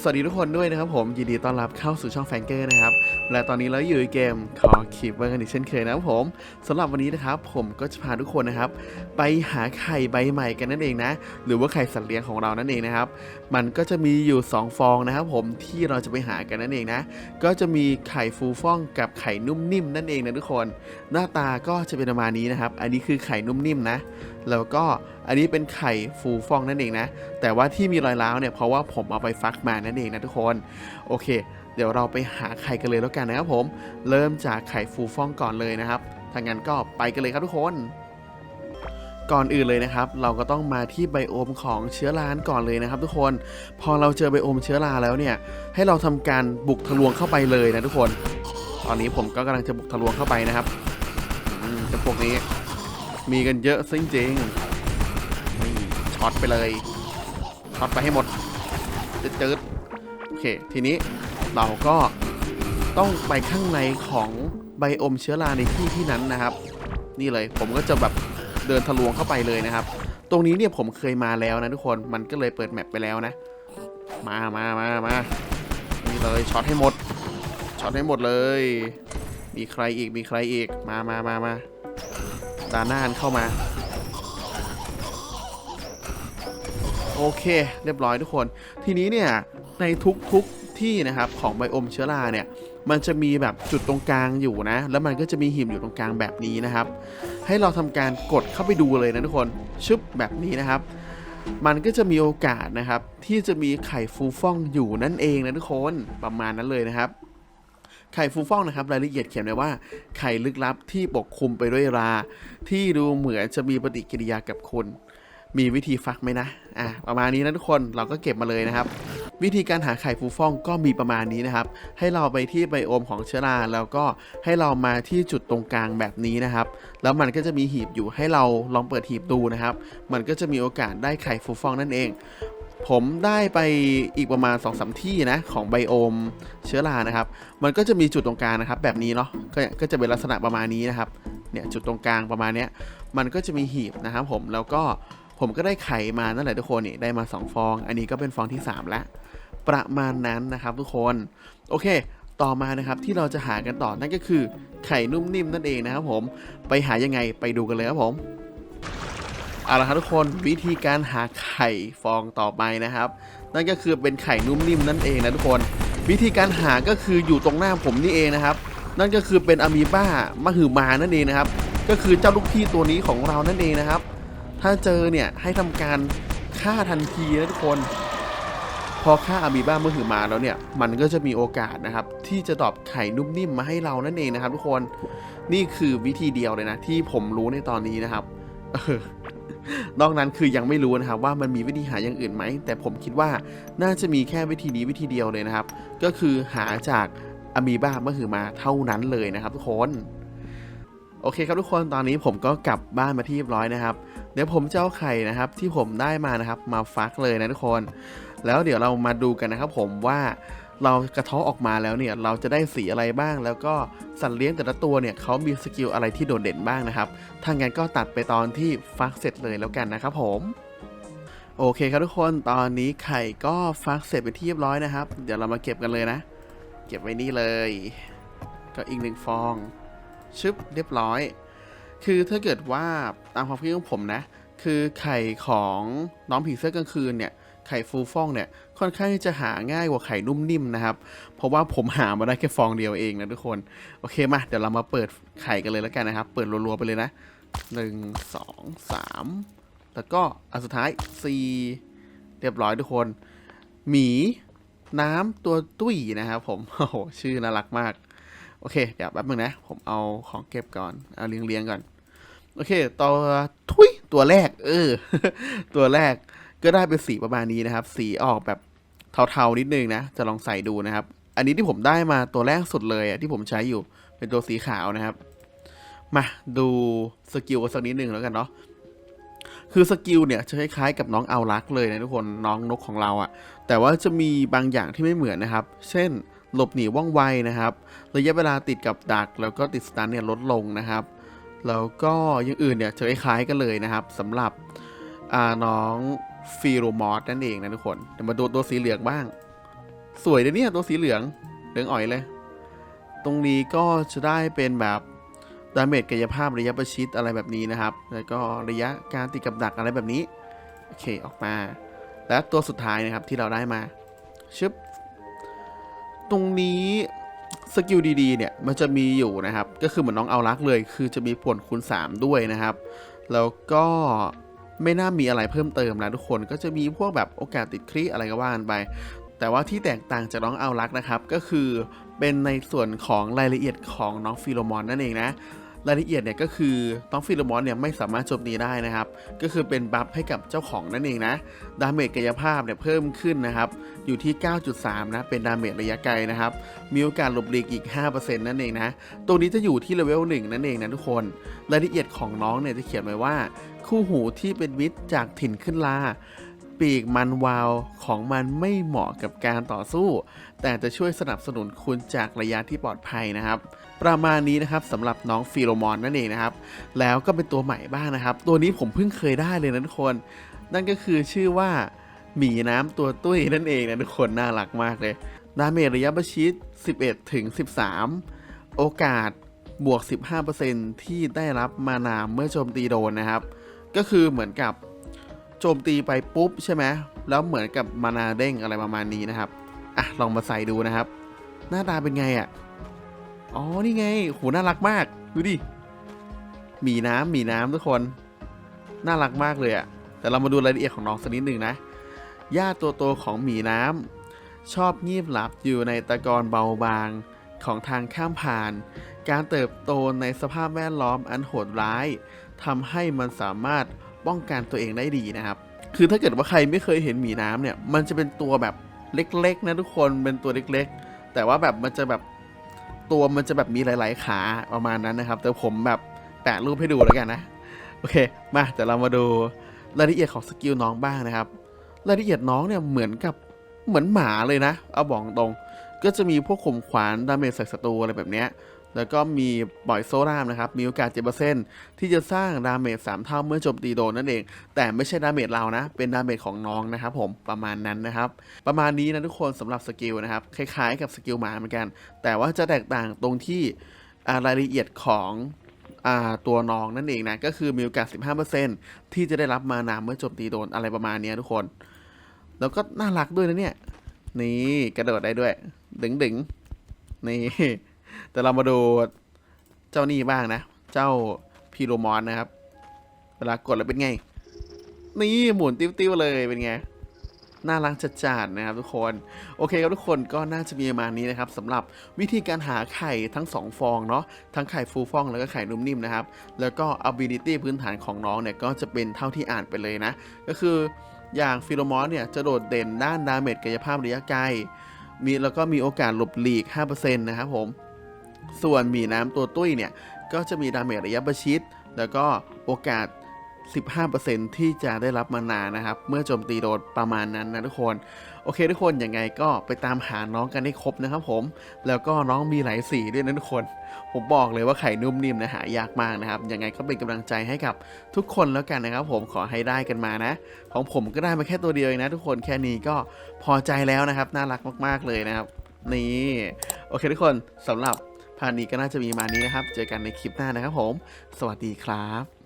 สวัสดีทุกคนด้วยนะครับผม ยินดีต้อนรับเข้าสู่ช่องแฟงเกอร์นะครับ และตอนนี้เราอยู่ในเกมคอคีเบอร์กันอีกเช่นเคยนะครับผมสำหรับวันนี้นะครับ ผมก็จะพาทุกคนนะครับ ไปหาไข่ใบใหม่กันนั่นเองนะ หรือว่าไข่สัตว์เลี้ยงของเรานั่นเองนะครับ มันก็จะมีอยู่ 2 ฟองนะครับผมที่เราจะไปหากันนั่นเองนะ ก็จะมีไข่ฟูฟ่องกับไข่นุ่มนิ่มนั่นเองนะทุกคน หน้าตาก็จะเป็นประมาณนี้นะครับ อันนี้คือไข่นุ่มนิ่มนะ แล้วก็อันนี้เป็นไข่ฟูฟ่องนั่นเองนะ แต่ว่าที่มีรอยร้าวเนี่ยเพราะว่าผมเอาไปฟักมานั่นเองนะทุกคน โอเค เดี๋ยวเราไปหาไข่กันเลยแล้วกันนะครับผม เริ่มจากไข่ฟูฟ่องก่อนเลยนะครับถ้างั้นก็ไปกันเลยครับทุกคนก่อนอื่นเลยนะครับ เราก็ต้องมาที่ไบโอมของเชื้อราก่อนเลยนะครับ ทุกคน พอเราเจอไบโอมเชื้อราแล้วเนี่ย ให้เราทำการบุกทะลวงเข้าไปเลยนะทุกคน ตอนนี้ผมก็กำลังจะบุกทะลวงเข้าไปนะครับอืมแต่พวกนี้ มีกันเยอะจริงๆนี่ช็อตไปเลยช็อตไปให้หมดจืดๆโอเค ทีนี้เราก็ต้องไปข้างในของไบโอมเชื้อราในที่ที่นั้นนะครับ นี่เลยผมก็จะแบบเดินทะลวงเข้าไปเลยนะครับ ตรงนี้เนี่ยผมเคยมาแล้วนะทุกคนมันก็เลยเปิดแมปไปแล้วนะ มามามามานี่เลยช็อตให้หมดช็อตให้หมดเลย มีใครอีกมีใครอีกมามามามา ดาหน้านเข้ามา โอเค เรียบร้อยทุกคน ทีนี้เนี่ย ในทุกๆที่นะครับ ของไบโอมเชื้อราเนี่ย มันจะมีแบบจุดตรงกลางอยู่นะ แล้วมันก็จะมีหิมอยู่ตรงกลางแบบนี้นะครับ ให้เราทำการกดเข้าไปดูเลยนะทุกคนชึบแบบนี้นะครับ มันก็จะมีโอกาสนะครับ ที่จะมีไข่ฟูฟ่องอยู่นั่นเองนะทุกคนประมาณนั้นเลยนะครับ ไข่ฟูฟ่องนะครับรายละเอียดเขียนไว้ว่าไข่ลึกลับที่ปกคลุมไปด้วยรา ที่ดูเหมือนจะมีปฏิกิริยากับคุณมีวิธีฟักไหมนะอะประมาณนี้นะทุกคนเราก็เก็บมาเลยนะครับ วิธีการหาไข่ฟูฟ่องก็มีประมาณนี้นะครับ ให้เราไปที่ไบโอมของเชื้อราแล้วก็ให้เรามาที่จุดตรงกลางแบบนี้นะครับ แล้วมันก็จะมีหีบอยู่ให้เราลองเปิดหีบดูนะครับ มันก็จะมีโอกาสได้ไข่ฟูฟ่องนั่นเอง ผมได้ไปอีกประมาณ2อสที่นะของไบโอมเชื้อรานะครับ มันก็จะมีจุดตรงกลางนะครับ แบบนี้เนาะก็ก็จะเป็นลักษณะประมาณนี้นะครับเนี่ยจุดตรงกลางประมาณเนี้ยมันก็จะมีหีบนะครับผมแล้วก็ผมก็ได้ไข่มานั่นแหละทุกคนนี่ได้มา 2 ฟอง อันนี้ก็เป็นฟองที่ 3 แล้ว ประมาณนั้นนะครับทุกคนโอเค ต่อมานะครับที่เราจะหากันต่อนั่นก็คือไข่นุ่มนิ่มนั่นเองนะครับผมไปหายังไงไปดูกันเลยครับผม เอาละครับทุกคนวิธีการหาไข่ฟองต่อไปนะครับ นั่นก็คือเป็นไข่นุ่มนิ่มนั่นเองนะทุกคน วิธีการหาก็คืออยู่ตรงหน้าผมนี่เองนะครับ นั่นก็คือเป็นอะมีบ้ามหึมานั่นเองนะครับ ก็คือเจ้าลูกพี่ตัวนี้ของเรานั่นเองนะครับ ถ้าเจอเนี่ยให้ทำการฆ่าทันทีนะทุกคน พอฆ่าอะมีบ้ามหึมาแล้วเนี่ย มันก็จะมีโอกาสนะครับ ที่จะตอบไข่นุ่มนิ่มมาให้เรานั่นเองนะครับ ทุกคนนี่คือวิธีเดียวเลยนะที่ผมรู้ในตอนนี้นะครับ นอกนั้นคือยังไม่รู้นะครับว่ามันมีวิธีหาอย่างอื่นไหม แต่ผมคิดว่าน่าจะมีแค่วิธีนี้วิธีเดียวเลยนะครับ ก็คือหาจากอะมีบ้ามหึมาเท่านั้นเลยนะครับทุกคนโอเคครับทุกคนตอนนี้ผมก็กลับบ้านมาที่เรียบร้อยนะครับ เดี๋ยวผมจะเอาไข่นะครับ ที่ผมได้มานะครับมาฟักเลยนะทุกคน แล้วเดี๋ยวเรามาดูกันนะครับผมว่าเรากระเทาะออกมาแล้วเนี่ยเราจะได้สีอะไรบ้าง แล้วก็สัตว์เลี้ยงแต่ละตัวเนี่ยเขามีสกิลอะไรที่โดดเด่นบ้างนะครับถ้างั้นก็ตัดไปตอนที่ฟักเสร็จเลยแล้วกันนะครับผมโอเคครับทุกคนตอนนี้ไข่ก็ฟักเสร็จเป็นที่เรียบร้อยนะครับ เดี๋ยวเรามาเก็บกันเลยนะ เก็บไว้นี่เลย ก็อีกหนึ่งฟองชึบเรียบร้อย คือถ้าเกิดว่าตามความคิดของผมนะ คือไข่ของน้องผีเสื้อกลางคืนเนี่ย ไข่ฟูฟ่องเนี่ยค่อนข้างที่จะหาง่ายกว่าไข่นุ่มนิ่มนะครับ เพราะว่าผมหามาได้แค่ฟองเดียวเองนะทุกคน โอเคมาเดี๋ยวเรามาเปิดไข่กันเลยแล้วกันนะครับ เปิดรัวๆไปเลยนะหนึ่งสองสามแล้วก็อันสุดท้ายสี่เรียบร้อยทุกคน หมีน้ำตัวตุ้ยนะครับผม โอ้โห ชื่อน่ารักมาก โอเค เดี๋ยวแป๊บนึงนะ ผมเอาของเก็บก่อน เอาเรียงเรียงๆก่อน โอเค ตัวทุยตัวแรก เออ ตัวแรก ก็ได้เป็นสีประมาณนี้นะครับ สีออกแบบเทาๆนิดนึงนะ จะลองใส่ดูนะครับ อันนี้ที่ผมได้มาตัวแรกสุดเลยอะที่ผมใช้อยู่เป็นตัวสีขาวนะครับ มาดูสกิลสักนิดนึงแล้วกันเนาะคือสกิลเนี่ยจะคล้ายๆกับน้องเอารักเลยนะทุกคนน้องนกของเราอะแต่ว่าจะมีบางอย่างที่ไม่เหมือนนะครับ เช่น หลบหนีว่องไวนะครับระยะเวลาติดกับดัก แล้วก็ติดสตันเนี่ยลดลงนะครับ แล้วก็อย่างอื่นเนี่ยจะคล้ายๆกันเลยนะครับสำหรับน้อง ฟีโรมอสนั่นเองนะทุกคนเดี๋ยวมาดูตัวสีเหลืองบ้าง สวยเลยเนี่ยตัวสีเหลือง เหลืองอ่อยเลย ตรงนี้ก็จะได้เป็นแบบดาเมจกายภาพระยะประชิดอะไรแบบนี้นะครับ แล้วก็ระยะการติดกับดักอะไรแบบนี้ โอเคออกมา และตัวสุดท้ายนะครับที่เราได้มาชึบตรงนี้สกิลดีๆเนี่ยมันจะมีอยู่นะครับ ก็คือเหมือนน้องเอารักเลย คือจะมีผลคูณ 3 ด้วยนะครับ แล้วก็ ไม่น่ามีอะไรเพิ่มเติมนะทุกคนก็จะมีพวกแบบโอกาสติดคลิอะไรก็ว่ากันไป แต่ว่าที่แตกต่างจากน้องเอารักนะครับ ก็คือเป็นในส่วนของรายละเอียดของน้องฟิโลมอนนั่นเองนะรายละเอียดเนี่ยก็คือน้องฟิโลมอนเนี่ยไม่สามารถโจมตีได้นะครับ ก็คือเป็นบัฟให้กับเจ้าของนั่นเองนะดาเมจกายภาพเนี่ยเพิ่มขึ้นนะครับ อยู่ที่ 9.3 นะเป็นดาเมจระยะไกลนะครับ มีโอกาสหลบหลีกอีก 5%นั่นเองนะ ตัวนี้จะอยู่ที่เลเวล1นั่นเองนะทุกคน รายละเอียดของน้องเนี่ยจะเขียนไว้ว่า คู่หูที่เป็นมิตรจากถิ่นขึ้นลา ปีกมันวาวของมันไม่เหมาะกับการต่อสู้ แต่จะช่วยสนับสนุนคุณจากระยะที่ปลอดภัยนะครับ ประมาณนี้นะครับสำหรับน้องฟิโลมอนนั่นเองนะครับ แล้วก็เป็นตัวใหม่บ้างนะครับ ตัวนี้ผมเพิ่งเคยได้เลยนะทุกคน นั่นก็คือชื่อว่าหมีน้ำตัวตุ้ยนั่นเองนะทุกคนน่ารักมากเลยดาเมจระยะประชิด 11 ถึง 13 โอกาสบวก 15%ที่ได้รับมานาเมื่อโจมตีโดนนะครับ ก็คือเหมือนกับโจมตีไปปุ๊บใช่ไหมแล้วเหมือนกับมานาเด้งอะไรประมาณนี้นะครับอะลองมาใส่ดูนะครับ หน้าตาเป็นไงอะ่ะอ๋อนี่ไงโหน่ารักมากดูดิหมีน้ำหมีน้ำทุกคน น่ารักมากเลยอะ่ะแต่เรามาดูรายละเอียดของน้องสักนิดหนึ่งนะญาติตัวโตของหมีน้ำชอบงีบหลับอยู่ในตะกอนเบาบางของทางข้ามผ่าน การเติบโตในสภาพแวดล้อมอันโหดร้าย ทำให้มันสามารถป้องกันตัวเองได้ดีนะครับ คือถ้าเกิดว่าใครไม่เคยเห็นหมีน้ำเนี่ย มันจะเป็นตัวแบบเล็กๆนะทุกคนเป็นตัวเล็กๆ แต่ว่าแบบมันจะแบบตัวมันจะแบบมีหลายๆขาประมาณนั้นนะครับ แต่ผมแบบแปะรูปให้ดูแล้วกันนะ โอเค มาเดี๋ยวเรามาดูรายละเอียดของสกิลน้องบ้างนะครับ รายละเอียดน้องเนี่ยเหมือนกับเหมือนหมาเลยนะ เอาบอกตรง ก็จะมีพวกข่มขวานดาเมจใส่ศัตรูอะไรแบบเนี้ย แล้วก็มีปล่อยโซรามนะครับ มีโอกาสเจ็ดเปอร์เซ็นที่จะสร้างดาเมจสามเท่าเมื่อโจมตีโดนนั่นเอง แต่ไม่ใช่ดาเมจเรานะ เป็นดาเมจของน้องนะครับผมประมาณนั้นนะครับ ประมาณนี้นะทุกคนสำหรับสกิลนะครับ คล้ายๆกับสกิลหมาเหมือนกัน แต่ว่าจะแตกต่างตรงที่รายละเอียดของอตัวน้องนั่นเองนะ ก็คือมีโอกาส 15%ที่จะได้รับมานามเมื่อโจมตีโดนอะไรประมาณนี้ทุกคน แล้วก็น่ารักด้วยนะเนี่ย นี่กระโดดได้ด้วย ดึงดึงๆนี่ แต่เรามาดูเจ้านี่บ้างนะ เจ้าพีโรมอนนะครับ เวลากดแล้วเป็นไง นี่หมุนติ้วๆเลยเป็นไงน่ารักจัดๆนะครับทุกคน โอเคครับทุกคนก็น่าจะมีประมาณนี้นะครับสำหรับวิธีการหาไข่ทั้ง 2 ฟองเนาะทั้งไข่ฟูฟองแล้วก็ไข่นุ่มนิ่มนะครับ แล้วก็ ability พื้นฐานของน้องเนี่ย ก็จะเป็นเท่าที่อ่านไปเลยนะ ก็คืออย่างฟิโลมอนเนี่ยจะโดดเด่นด้านดาเมจกายภาพระยะไกลมีแล้วก็มีโอกาสหลบหลีก 5%นะครับผม ส่วนหมีน้ำตัวตุ้ยเนี่ย ก็จะมีดาเมจระยะประชิด แล้วก็โอกาส 15%ที่จะได้รับมานานะครับ เมื่อโจมตีโดนประมาณนั้นนะทุกคน โอเคทุกคนยังไงก็ไปตามหาน้องกันให้ครบนะครับผม แล้วก็น้องมีหลายสีด้วยนะทุกคน ผมบอกเลยว่าไข่นุ่มนิ่มนะหายากมากนะครับ ยังไงก็เป็นกำลังใจให้กับทุกคนแล้วกันนะครับ ผมขอให้ได้กันมานะ ของผมก็ได้มาแค่ตัวเดียวเองนะ ทุกคนแค่นี้ก็พอใจแล้วนะครับ น่ารักมากๆเลยนะครับ นี่ โอเคทุกคนสำหรับ พาร์ทนี้ก็น่าจะมีมานี้นะครับ เจอกันในคลิปหน้านะครับผม สวัสดีครับ